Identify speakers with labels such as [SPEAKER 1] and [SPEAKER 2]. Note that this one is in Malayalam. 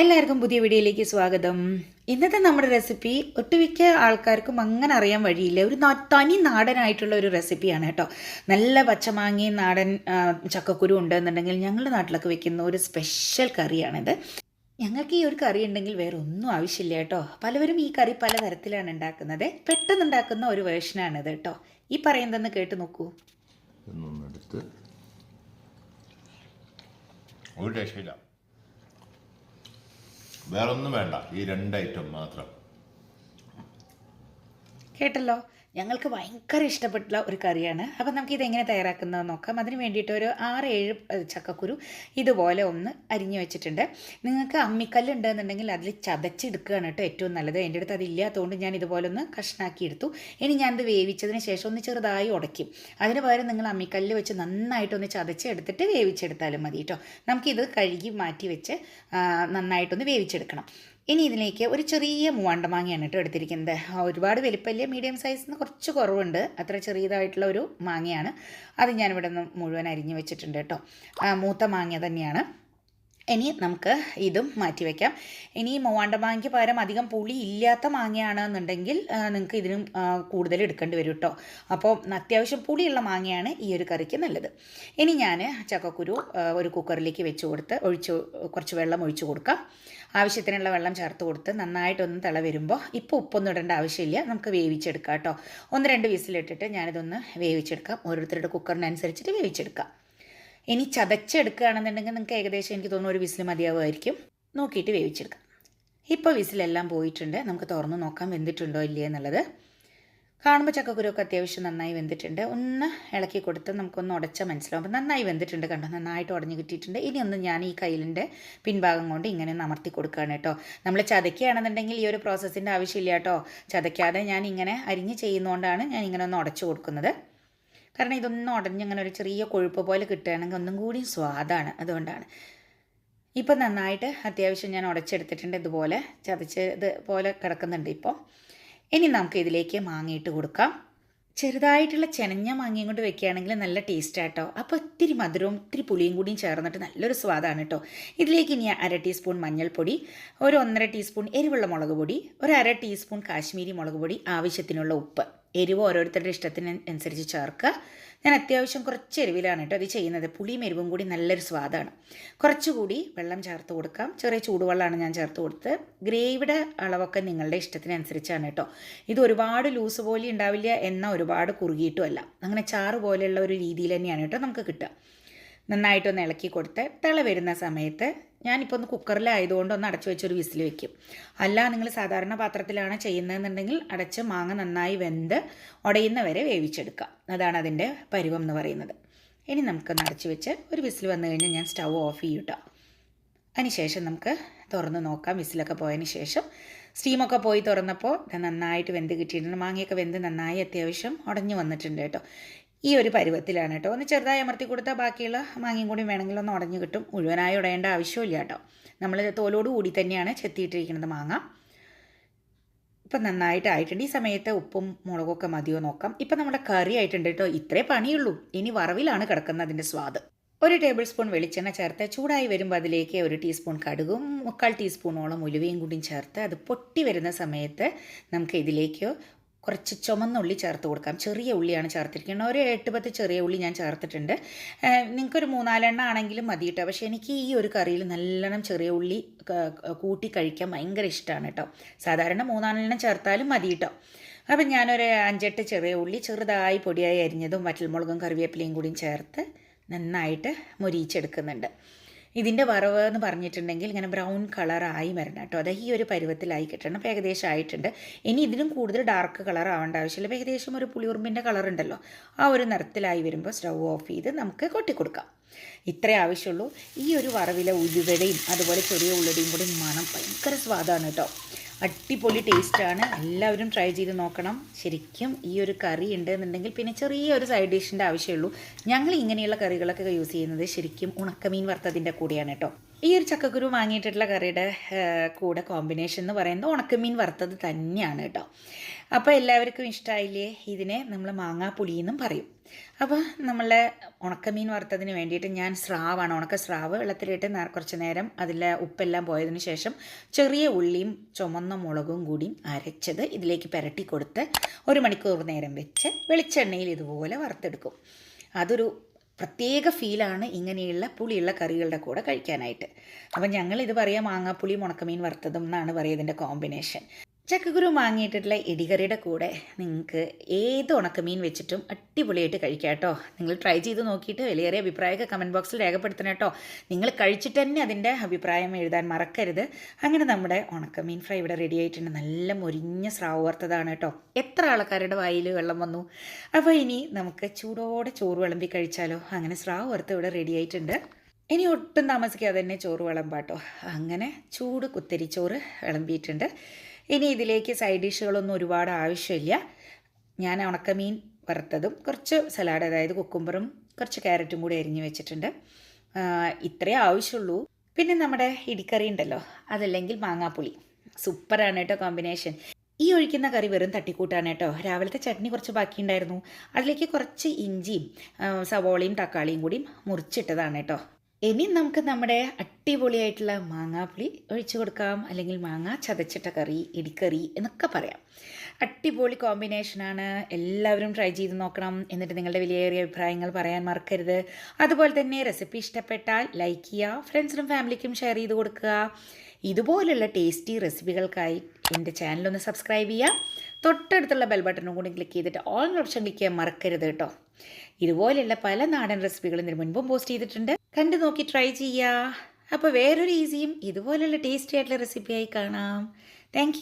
[SPEAKER 1] എല്ലാവർക്കും പുതിയ വീഡിയോയിലേക്ക് സ്വാഗതം. ഇന്നത്തെ നമ്മുടെ റെസിപ്പി ഒട്ടുമിക്ക ആൾക്കാർക്കും അങ്ങനെ അറിയാൻ വഴിയില്ല. ഒരു തനി നാടനായിട്ടുള്ള ഒരു റെസിപ്പിയാണ് കേട്ടോ. നല്ല പച്ചമാങ്ങയും നാടൻ ചക്കക്കുരു ഉണ്ടെന്നുണ്ടെങ്കിൽ ഞങ്ങളുടെ നാട്ടിലൊക്കെ വെക്കുന്ന ഒരു സ്പെഷ്യൽ കറിയാണിത്. ഞങ്ങൾക്ക് ഈ ഒരു കറി ഉണ്ടെങ്കിൽ വേറെ ഒന്നും ആവശ്യമില്ല കേട്ടോ. പലവരും ഈ കറി പലതരത്തിലാണ് ഉണ്ടാക്കുന്നത്. പെട്ടെന്ന് ഉണ്ടാക്കുന്ന ഒരു വേർഷനാണിത് കേട്ടോ. ഈ പറയുന്നതെന്ന് കേട്ട് നോക്കൂ.
[SPEAKER 2] ഒരു രക്ഷയില്ല. വേറൊന്നും വേണ്ട. ഈ രണ്ട് ഐറ്റം മാത്രം.
[SPEAKER 1] കേട്ടല്ലോ? ഞങ്ങൾക്ക് ഭയങ്കര ഇഷ്ടപ്പെട്ടുള്ള ഒരു കറിയാണ്. അപ്പം നമുക്ക് ഇതെങ്ങനെ എങ്ങനെ തയ്യാറാക്കുന്നത് നോക്കാം. അതിന് വേണ്ടിയിട്ട് ഒരു ആറ് ഏഴ് ചക്കക്കുരു ഇതുപോലെ ഒന്ന് അരിഞ്ഞു വെച്ചിട്ടുണ്ട്. നിങ്ങൾക്ക് അമ്മിക്കല്ല് ഉണ്ടെന്നുണ്ടെങ്കിൽ അതിൽ ചതച്ചെടുക്കുകയാണ് കേട്ടോ ഏറ്റവും നല്ലത്. എന്റെ അടുത്ത് അതില്ലാത്തതുകൊണ്ട് ഞാൻ ഇതുപോലെ ഒന്ന് കഷ്ണാക്കി എടുത്തു. ഇനി ഞാനത് വേവിച്ചതിന് ശേഷം ഒന്ന് ചെറുതായി ഉടയ്ക്കും. അതിന് പകരം നിങ്ങൾ അമ്മിക്കല്ല് വെച്ച് നന്നായിട്ടൊന്ന് ചതച്ചെടുത്തിട്ട് വേവിച്ചെടുത്താലും മതി കേട്ടോ. നമുക്കിത് കഴുകി മാറ്റി വെച്ച് നന്നായിട്ടൊന്ന് വേവിച്ചെടുക്കണം. ഇനി ഇതിലേക്ക് ഒരു ചെറിയ മൂവാണ്ട മാങ്ങയാണ് കേട്ടോ എടുത്തിരിക്കുന്നത്. ഒരുപാട് വലിപ്പമില്ല മീഡിയം സൈസിന് കുറച്ച് കുറവുണ്ട്. അത്ര ചെറിയതായിട്ടുള്ള ഒരു മാങ്ങയാണ്. അത് ഞാനിവിടെ നിന്ന് മുഴുവൻ അരിഞ്ഞു വെച്ചിട്ടുണ്ട് കേട്ടോ. മൂത്ത മാങ്ങ തന്നെയാണ്. ഇനി നമുക്ക് ഇതും മാറ്റി വയ്ക്കാം ഇനി മൂവാണ്ട മാങ്ങയ്ക്ക് പകരം അധികം പുളി ഇല്ലാത്ത മാങ്ങയാണെന്നുണ്ടെങ്കിൽ നിങ്ങൾക്ക് ഇതിനും കൂടുതൽ എടുക്കേണ്ടി വരും കേട്ടോ. അപ്പോൾ അത്യാവശ്യം പുളിയുള്ള മാങ്ങയാണ് ഈ ഒരു കറിക്ക് നല്ലത്. ഇനി ഞാൻ ചക്കക്കുരു ഒരു കുക്കറിലേക്ക് വെച്ച് കൊടുത്ത് ഒഴിച്ച് കുറച്ച് വെള്ളം ഒഴിച്ച് കൊടുക്കാം. ആവശ്യത്തിനുള്ള വെള്ളം ചേർത്ത് കൊടുത്ത് നന്നായിട്ടൊന്ന് തിള വരുമ്പോൾ ഇപ്പോൾ ഉപ്പൊന്നും ഇടേണ്ട ആവശ്യമില്ല. നമുക്ക് വേവിച്ചെടുക്കാം കേട്ടോ. ഒന്ന് രണ്ട് വിസിലിട്ടിട്ട് ഞാനിതൊന്ന് വേവിച്ചെടുക്കാം. ഓരോരുത്തരുടെ കുക്കറിനനുസരിച്ചിട്ട് വേവിച്ചെടുക്കാം. ഇനി ചതച്ചെടുക്കുകയാണെന്നുണ്ടെങ്കിൽ നിങ്ങൾക്ക് ഏകദേശം എനിക്ക് തോന്നുന്നു ഒരു വിസിൽ മതിയാവുമായിരിക്കും. നോക്കിയിട്ട് വേവിച്ചെടുക്കാം. ഇപ്പോൾ വിസിലെല്ലാം പോയിട്ടുണ്ട്. നമുക്ക് തുറന്ന് നോക്കാം വെന്തിട്ടുണ്ടോ ഇല്ലേ എന്നുള്ളത്. കാണുമ്പോൾ ചക്കക്കുരുവൊക്കെ അത്യാവശ്യം നന്നായി വെന്തിട്ടുണ്ട്. ഒന്ന് ഇളക്കി കൊടുത്ത് നമുക്കൊന്ന് ഉടച്ചാൽ മനസ്സിലാവും. അപ്പോൾ നന്നായി വെന്തിട്ടുണ്ട് കണ്ടോ? നന്നായിട്ട് ഉടഞ്ഞു കിട്ടിയിട്ടുണ്ട്. ഇനി ഒന്ന് ഞാൻ ഈ കയ്യിലിന്റെ പിൻഭാഗം കൊണ്ട് ഇങ്ങനെ ഒന്ന് അമർത്തി കൊടുക്കുകയാണ് കേട്ടോ. നമ്മൾ ചതക്കുകയാണെന്നുണ്ടെങ്കിൽ ഈ ഒരു പ്രോസസ്സിന്റെ ആവശ്യമില്ല കേട്ടോ. ചതയ്ക്കാതെ ഞാൻ ഇങ്ങനെ അരിഞ്ഞ് ചെയ്യുന്നതുകൊണ്ടാണ് ഞാൻ ഇങ്ങനെ ഒന്ന് ഉടച്ചു കൊടുക്കുന്നത്. കാരണം ഇതൊന്നും ഉടഞ്ഞ് ഇങ്ങനെ ഒരു ചെറിയ കൊഴുപ്പ് പോലെ കിട്ടുകയാണെങ്കിൽ ഒന്നും കൂടി സ്വാദാണ്. അതുകൊണ്ടാണ്. ഇപ്പം നന്നായിട്ട് അത്യാവശ്യം ഞാൻ ഉടച്ചെടുത്തിട്ടുണ്ട്. ഇതുപോലെ ചതച്ച് ഇതുപോലെ കിടക്കുന്നുണ്ട് ഇപ്പോൾ ഇനി നമുക്ക് ഇതിലേക്ക് മാങ്ങയിട്ട് കൊടുക്കാം. ചെറുതായിട്ടുള്ള ചെനഞ്ഞ മാങ്ങയും കൊണ്ട് വെക്കുകയാണെങ്കിൽ നല്ല ടേസ്റ്റ് ആട്ടോ. അപ്പോൾ ഒത്തിരി മധുരവും ഒത്തിരി പുളിയും കൂടിയും ചേർന്നിട്ട് നല്ലൊരു സ്വാദാണ് കേട്ടോ ഇതിലേക്ക് ഇനി അര ടീസ്പൂൺ മഞ്ഞൾപ്പൊടി ഒരു ഒന്നര ടീസ്പൂൺ എരിവുള്ള മുളക് പൊടി ഒരു അര ടീസ്പൂൺ കാശ്മീരി മുളക് പൊടി ആവശ്യത്തിനുള്ള ഉപ്പ്. എരിവ് ഓരോരുത്തരുടെ ഇഷ്ടത്തിന് അനുസരിച്ച് ചേർക്കുക. ഞാൻ അത്യാവശ്യം കുറച്ച് എരിവിലാണ് കേട്ടോ അത് ചെയ്യുന്നത്. പുളിയും എരിവും കൂടി നല്ലൊരു സ്വാദാണ്. കുറച്ചുകൂടി വെള്ളം ചേർത്ത് കൊടുക്കാം. ചെറിയ ചൂടുവെള്ളമാണ് ഞാൻ ചേർത്ത് കൊടുത്ത് ഗ്രേവിയുടെ അളവൊക്കെ നിങ്ങളുടെ ഇഷ്ടത്തിനനുസരിച്ചാണ് കേട്ടോ. ഇത് ഒരുപാട് ലൂസ് പോലെ ഉണ്ടാവില്ല എന്നാൽ ഒരുപാട് കുറുകിയിട്ടുമല്ല അങ്ങനെ ചാറ് പോലെയുള്ള ഒരു രീതിയിൽ തന്നെയാണ് കേട്ടോ നമുക്ക് കിട്ടുക. നന്നായിട്ടൊന്ന് ഇളക്കി കൊടുത്ത് തിള വരുന്ന സമയത്ത് ഞാനിപ്പോൾ ഒന്ന് കുക്കറിലായതുകൊണ്ട് ഒന്ന് അടച്ചു വെച്ചൊരു വിസിൽ വെക്കും. അല്ല നിങ്ങൾ സാധാരണ പാത്രത്തിലാണ് ചെയ്യുന്നതെന്നുണ്ടെങ്കിൽ അടച്ച് മാങ്ങ നന്നായി വെന്ത് ഉടയുന്നവരെ വേവിച്ചെടുക്കാം. അതാണ് അതിന്റെ പരുവം എന്ന് പറയുന്നത്. ഇനി നമുക്കൊന്ന് അടച്ചു വെച്ച് ഒരു വിസിൽ വന്നു കഴിഞ്ഞാൽ ഞാൻ സ്റ്റൗ ഓഫ് ചെയ്യൂട്ടോ. അതിനുശേഷം നമുക്ക് തുറന്ന് നോക്കാം. വിസിലൊക്കെ പോയതിന് ശേഷം സ്റ്റീമൊക്കെ പോയി തുറന്നപ്പോൾ നന്നായിട്ട് വെന്ത് കിട്ടിയിട്ടുണ്ട്. മാങ്ങയൊക്കെ വെന്ത് നന്നായി അത്യാവശ്യം ഉടഞ്ഞു വന്നിട്ടുണ്ട് കേട്ടോ. ഈ ഒരു പരുവത്തിലാണ് കേട്ടോ ഒന്ന് ചെറുതായി അമർത്തി കൊടുത്താൽ ബാക്കിയുള്ള മാങ്ങയും കൂടി വേണമെങ്കിൽ ഒന്ന് ഉടഞ്ഞു കിട്ടും. മുഴുവനായി ഉടയേണ്ട ആവശ്യമില്ല കേട്ടോ നമ്മൾ തോലോട് കൂടി തന്നെയാണ് ചെത്തിയിട്ടിരിക്കുന്നത് മാങ്ങ. ഇപ്പം നന്നായിട്ടായിട്ടുണ്ട്. ഈ സമയത്ത് ഉപ്പും മുളകൊക്കെ മതിയോ നോക്കാം. ഇപ്പം നമ്മുടെ കറി ആയിട്ടുണ്ട് കേട്ടോ ഇത്രേ പണിയുള്ളൂ. ഇനി വറവിലാണ് കിടക്കുന്നത് അതിന്റെ സ്വാദ്. ഒരു ടേബിൾ സ്പൂൺ വെളിച്ചെണ്ണ ചേർത്ത് ചൂടായി വരുമ്പോൾ അതിലേക്ക് ഒരു ടീസ്പൂൺ കടുകും മുക്കാൽ ടീസ്പൂണോളം ഉലുവയും കൂടിയും ചേർത്ത് അത് പൊട്ടി വരുന്ന സമയത്ത് നമുക്ക് ഇതിലേക്ക് കുറച്ച് ചുമന്ന ഉള്ളി ചേർത്ത് കൊടുക്കാം. ചെറിയ ഉള്ളിയാണ് ചേർത്തിരിക്കുന്നത്. ഒരു എട്ട് പത്ത് ചെറിയ ഉള്ളി ഞാൻ ചേർത്തിട്ടുണ്ട്. നിങ്ങൾക്കൊരു മൂന്നാലെണ്ണ ആണെങ്കിലും മതി കേട്ടോ പക്ഷേ എനിക്ക് ഈ ഒരു കറിയിൽ നല്ലോണം ചെറിയ ഉള്ളി കൂട്ടി കഴിക്കാൻ ഭയങ്കര ഇഷ്ടമാണ് കേട്ടോ. സാധാരണ മൂന്നാലെണ്ണം ചേർത്താലും മതി കേട്ടോ അപ്പം ഞാനൊരു അഞ്ചെട്ട് ചെറിയ ഉള്ളി ചെറുതായി പൊടിയായി അരിഞ്ഞതും വറ്റൽമുളകും കറിവേപ്പിലയും കൂടിയും ചേർത്ത് നന്നായിട്ട് മൊരിയിച്ചെടുക്കുന്നുണ്ട്. ഇതിന്റെ വറവ് എന്ന് പറഞ്ഞിട്ടുണ്ടെങ്കിൽ ഇങ്ങനെ ബ്രൗൺ കളറായി വരണം കേട്ടോ. അത് ഈ ഒരു പരുവത്തിലായി കിട്ടണം. അപ്പോൾ ഏകദേശം ആയിട്ടുണ്ട്. ഇനി ഇതിനും കൂടുതൽ ഡാർക്ക് കളർ ആവേണ്ട ആവശ്യമില്ല. അപ്പോൾ ഏകദേശം ഒരു പുളിയുറുമ്പിന്റെ കളർ ഉണ്ടല്ലോ. ആ ഒരു നിറത്തിലായി വരുമ്പോൾ സ്റ്റൗ ഓഫ് ചെയ്ത് നമുക്ക് കൊട്ടിക്കൊടുക്കാം. ഇത്രേ ആവശ്യമുള്ളൂ. ഈ ഒരു വറവിലെ ഉലുവടയും അതുപോലെ ചെറിയ ഉള്ളടിയും കൂടി മണം ഭയങ്കര സ്വാദാണ് കേട്ടോ. അടിപൊളി ടേസ്റ്റാണ്. എല്ലാവരും ട്രൈ ചെയ്ത് നോക്കണം. ശരിക്കും ഈ ഒരു കറി ഉണ്ട് എന്നുണ്ടെങ്കിൽ പിന്നെ ചെറിയ ഒരു സൈഡ് ഡിഷിന്റെ ആവശ്യമുള്ളൂ ഞങ്ങൾ ഇങ്ങനെയുള്ള കറികളൊക്കെ യൂസ് ചെയ്യുന്നത് ശരിക്കും ഉണക്കമീൻ വറുത്തതിന്റെ കൂടെയാണ് കേട്ടോ. ഈ ഒരു ചക്കക്കുരു വാങ്ങിയിട്ടുള്ള കറിയുടെ കൂടെ കോമ്പിനേഷൻ എന്ന് പറയുന്നത് ഉണക്കമീൻ വറുത്തത് തന്നെയാണ് കേട്ടോ. അപ്പോൾ എല്ലാവർക്കും ഇഷ്ടമായില്ലേ ഇതിനെ നമ്മൾ മാങ്ങാപ്പുളി എന്നും പറയും. അപ്പോൾ നമ്മളെ ഉണക്കമീൻ വറുത്തതിന് വേണ്ടിയിട്ട് ഞാൻ സ്രാവാണ്. ഉണക്ക സ്രാവ് വെള്ളത്തിലിട്ട് കുറച്ച് നേരം അതിലെ ഉപ്പെല്ലാം പോയതിന് ശേഷം ചെറിയ ഉള്ളിയും ചുമന്ന മുളകും കൂടിയും അരച്ചത് ഇതിലേക്ക് പുരട്ടി കൊടുത്ത് ഒരു മണിക്കൂർ നേരം വെച്ച് വെളിച്ചെണ്ണയിൽ ഇതുപോലെ വറുത്തെടുക്കും. അതൊരു പ്രത്യേക ഫീലാണ് ഇങ്ങനെയുള്ള പുളിയുള്ള കറികളുടെ കൂടെ കഴിക്കാനായിട്ട്. അപ്പം ഞങ്ങൾ ഇത് പറയാം മാങ്ങാപ്പുളിയും ഉണക്കമീൻ വറുത്തതും എന്നാണ് പറയുക കോമ്പിനേഷൻ. ചക്കക്കുരു വാങ്ങിയിട്ടുള്ള ഇടികറിയുടെ കൂടെ നിങ്ങൾക്ക് ഏത് ഉണക്കമീൻ വെച്ചിട്ടും അടിപൊളിയായിട്ട് കഴിക്കാം കേട്ടോ. നിങ്ങൾ ട്രൈ ചെയ്ത് നോക്കിയിട്ട് വലിയേറിയ അഭിപ്രായമൊക്കെ കമന്റ് ബോക്സിൽ രേഖപ്പെടുത്തണം കേട്ടോ. നിങ്ങൾ കഴിച്ചിട്ട് തന്നെ അതിന്റെ അഭിപ്രായം എഴുതാൻ മറക്കരുത്. അങ്ങനെ നമ്മുടെ ഉണക്കമീൻ ഫ്രൈ ഇവിടെ റെഡി ആയിട്ടുണ്ട്. നല്ല മൊരിഞ്ഞ സ്രാവ് വറുത്തതാണ് കേട്ടോ. എത്ര ആൾക്കാരുടെ വായിൽ വെള്ളം വന്നു? അപ്പോൾ ഇനി നമുക്ക് ചൂടോടെ ചോറ് വിളമ്പി കഴിച്ചാലോ? അങ്ങനെ സ്രാവ് വറുത്ത് ഇവിടെ റെഡി ആയിട്ടുണ്ട്. ഇനി ഒട്ടും താമസിക്കാതെ തന്നെ ചോറ് വിളമ്പാട്ടോ അങ്ങനെ ചൂട് കുത്തരിച്ചോറ് വിളമ്പിയിട്ടുണ്ട്. ഇനി ഇതിലേക്ക് സൈഡ് ഡിഷുകളൊന്നും ഒരുപാട് ആവശ്യമില്ല. ഞാൻ ഉണക്കമീൻ വറുത്തതും കുറച്ച് സലാഡ് അതായത് കുക്കുംബറും കുറച്ച് ക്യാരറ്റും കൂടി അരിഞ്ഞ് വെച്ചിട്ടുണ്ട്. ഇത്രേ ആവശ്യമുള്ളൂ പിന്നെ നമ്മുടെ ഇടിക്കറി ഉണ്ടല്ലോ അതല്ലെങ്കിൽ മാങ്ങാപ്പുളി. സൂപ്പറാണ് കേട്ടോ കോമ്പിനേഷൻ ഈ ഒഴിക്കുന്ന കറി വെറും തട്ടിക്കൂട്ടാണ് കേട്ടോ. രാവിലത്തെ ചട്നി കുറച്ച് ബാക്കിയുണ്ടായിരുന്നു. അതിലേക്ക് കുറച്ച് ഇഞ്ചിയും സവോളയും തക്കാളിയും കൂടി മുറിച്ചിട്ടതാണ് കേട്ടോ. ഇനി നമുക്ക് നമ്മുടെ അടിപൊളിയായിട്ടുള്ള മാങ്ങാപ്പുളി ഒഴിച്ചു കൊടുക്കാം. അല്ലെങ്കിൽ മാങ്ങ ചതച്ചിട്ട കറി ഇടിക്കറി എന്നൊക്കെ പറയാം. അടിപൊളി കോമ്പിനേഷനാണ് എല്ലാവരും ട്രൈ ചെയ്ത് നോക്കണം എന്നിട്ട് നിങ്ങളുടെ വിലയേറിയ അഭിപ്രായങ്ങൾ പറയാൻ മറക്കരുത്. അതുപോലെ തന്നെ റെസിപ്പി ഇഷ്ടപ്പെട്ടാൽ ലൈക്ക് ചെയ്യുക ഫ്രണ്ട്സിനും ഫാമിലിക്കും ഷെയർ ചെയ്ത് കൊടുക്കുക. ഇതുപോലുള്ള ടേസ്റ്റി റെസിപ്പികൾക്കായി എന്റെ ചാനലൊന്ന് സബ്സ്ക്രൈബ് ചെയ്യുക. തൊട്ടടുത്തുള്ള ബെൽ ബട്ടണും കൂടി ക്ലിക്ക് ചെയ്തിട്ട് ഓൾ ഓപ്ഷൻ ക്ലിക്ക് ചെയ്യാൻ മറക്കരുത് കേട്ടോ. ഇതുപോലെയുള്ള പല നാടൻ റെസിപ്പികളും ഇതിന് മുൻപും പോസ്റ്റ് ചെയ്തിട്ടുണ്ട്. കണ്ടു നോക്കി ട്രൈ ചെയ്യുക അപ്പോൾ വേറൊരു ഈസിയും ഇതുപോലെയുള്ള ടേസ്റ്റി ആയിട്ടുള്ള റെസിപ്പിയായി കാണാം. താങ്ക്